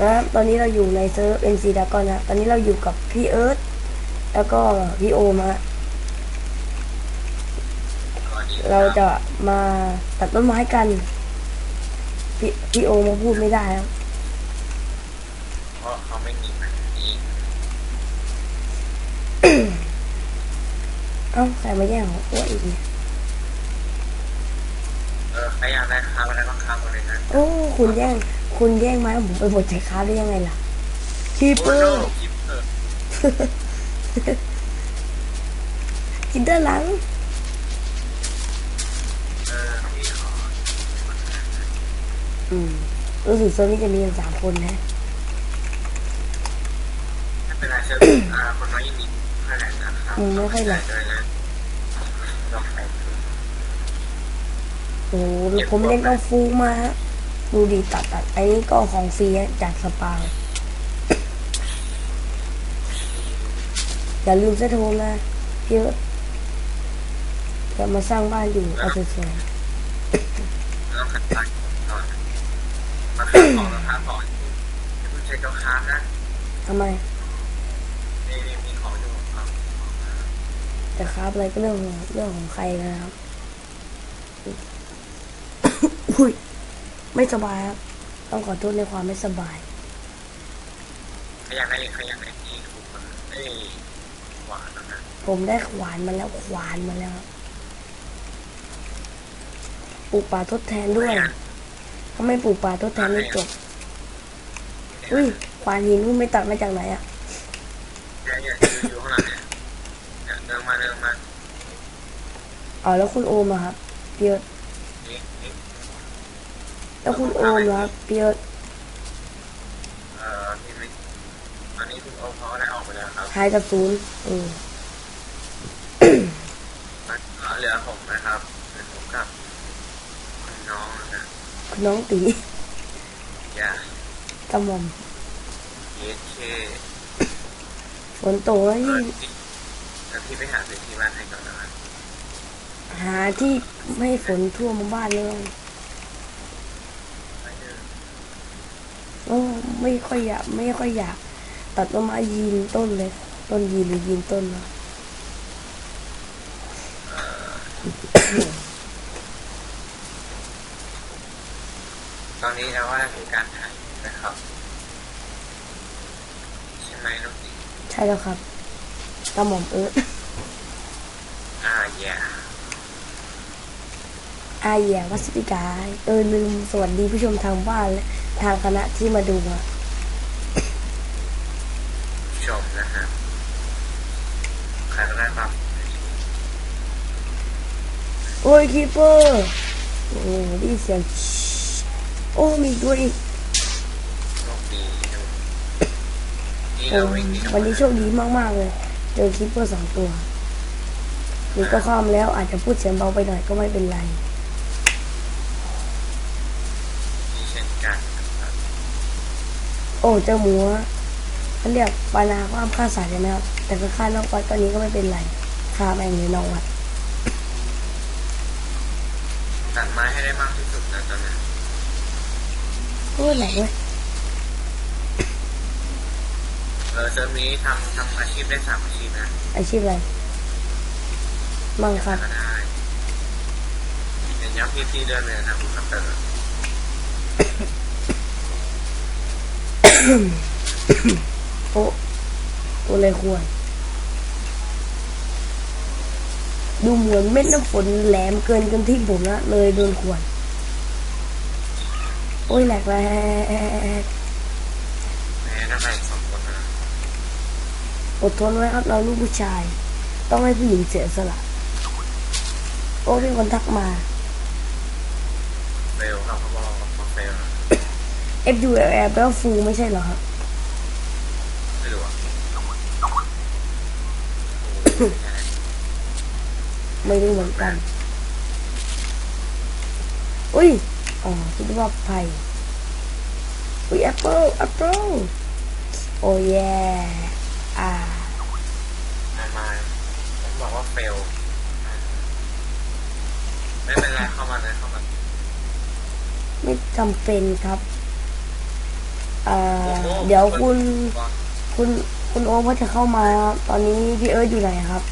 นะครับตอนนี้เราอยู่ในเซิร์ฟ MC d r a g o n นะตอนนี้เราอยู่กับพี่เอิร์ธแล้วก็พี่โอมฮะก่อนดีเราจะมาตัดต้นไม้กัน พี่พี่โอมาพูดไม่ได้ครับเพราะเขาไม่มีมันอีกเอ้าใครมาแย่งของอ้วนอีกเนี่ยเออใครอยากได้ค้าอะไรบ้างค้ามาเลยนะ โอ้ คุณแย่ง คุณแย่งไม้ผมไปหมดใจค้าได้ยังไงล่ะคีเปโอ้อโหร์คิปเปอร์กินด้านหลังเออพี่ขออืมรู้สึกเซิร์ฟนี้จะมีกันสามคนนะไม่เป็นไรเชิญอ่าคนน้อยยินดีเท่าไหร่นะครับอืมไม่ค่อยแหละเลยนะลองไปดูโอ้โหผมเล่นเอาฟูมาฮะ ดูดีตัดตัดไอ้นี่ก็ของฟรีจากสปาอย่าลืมเซตโฮมนะพี่อิร์ธจะมาสร้างบ้านอยู่เอาสวยต้องขัดตันก่อนมาขอราคาก่อนอย่าเพิ่งใช้จ้าค้านะทำไมนี่มีของอยู่ครับจะคราบอะไรก็เรื่องของเรื่องของใครนะครับอุ้ย ไม่สบายครับ ต้องขอโทษในความไม่สบายใครอยากได้ใครอยากได้ที่ถูกมันเอ้ยหวานนะผมได้ขวานมาแล้วขวานมาแล้วปลูกป่าทดแทนด้วยถ้าไม่ปลูกป่าทดแทนไม่จบอุ้ยขวานหินคุณไม่ตัดมาจากไหนอะอย่าอย่าอยู่ข้างหลังเนี่ยเดินมาเดินมาอ๋อแล้วคุณโอมอะครับเปียร์นี่นี่ แล้วคุณโอมเหรอครับเปียร์เอ่อพี่ไม่ตอนนี้คุณโอมเขาก็ได้ออกไปแล้วครับหายจากศูนย์เออมันก็เหลือผมนะครับเหลือผมกับคุณน้องนะคุณน้องตีอย่ากระหม่อมเยสเคฝนตกแล้วเอยิ่องที่แต่พี่ไปหาซื้อที่บ้านให้ก่อนนะครับหาที่ไม่ให้ฝนท่วมบ้านเลย ไม่เดิน โอ้ ไม่ค่อยอยาก ไม่ค่อยอยาก ตัดต้นไม้ยีนต้นเลย ต้นยีนหรือยีนต้นนะตอนนี้เราว่าคือการถ่ายนะครับ ใช่ไหมน้องตีใช่แล้วครับกระหม่อมเอิร์ธอ่าอย่าอาแย่วัสดิกาเออลืมสวัสดีผู้ชมทางบ้านและทางคณะที่มาดูอะ ชม นะฮะใครก็ได้ครับโอ้ยคีเปอร์โอ้ได้ยินเสียงโอ้มีอีกด้วยอีกโชคดีนะนี่โอ้เราวิ่งหนีออกวันมานี้โชคดีมากๆเลยเจอคีเปอร์สองตัวนี่ก็ข้ามแล้วอาจจะพูดเสียงเบาไปหน่อยก็ไม่เป็นไรนี่เช่นกันนะครับโอ้เจอหมูอะ เขาเรียกปานาความฆ่าสัตว์ใช่ไหมครับแต่ก็ฆ่านอกวัดตอนนี้ก็ไม่เป็นไรฆ่าแม่งในนอกวัดตัดไม้ให้ได้มากที่สุดนะตอนนี้โอ้ยไหนเว้ยเออเซิร์ฟนี้ทำทำอาชีพได้สามอาชีพนะอาชีพอะไรมั่งครับก็ได้เป็นย้ำพี่พี่เดินเลยนะคุณคัปเตอร์ โอ้ตัวอะไรควรดูเหมือนเม็ดน้ำฝนแหลมเกินกันที่ผมนะเลยโดนขวนโอ้ยแหลกแหลกแม่ได้ไปสองคนนะอดทนไว้ครับเราลูกผู้ชาย ต้องให้ผู้หญิงเสียสละ โอ้มีคนทักมาเฟลครับเขาบอกว่าเฟลนะ F U L L แปลว่าฟูไม่ใช่เหรอครับ ไม่รู้อะโอ้โห ไม่รู้เหมือนกัน อุ้ย อ๋อ คิดว่าไผ่อุ้ยแอปเปิลแอปเปิลโอ้ยอ่าไม่ไม่ผมบอกว่าเฟล ไม่เป็นไรเข้ามาเลยเข้ามา ไม่จำเป็นครับ เอ่อ เดี๋ยวคุณ คุณ คุณโอ๊คว่าจะเข้ามาตอนนี้พี่เอิร์ธอยู่ไหนครับ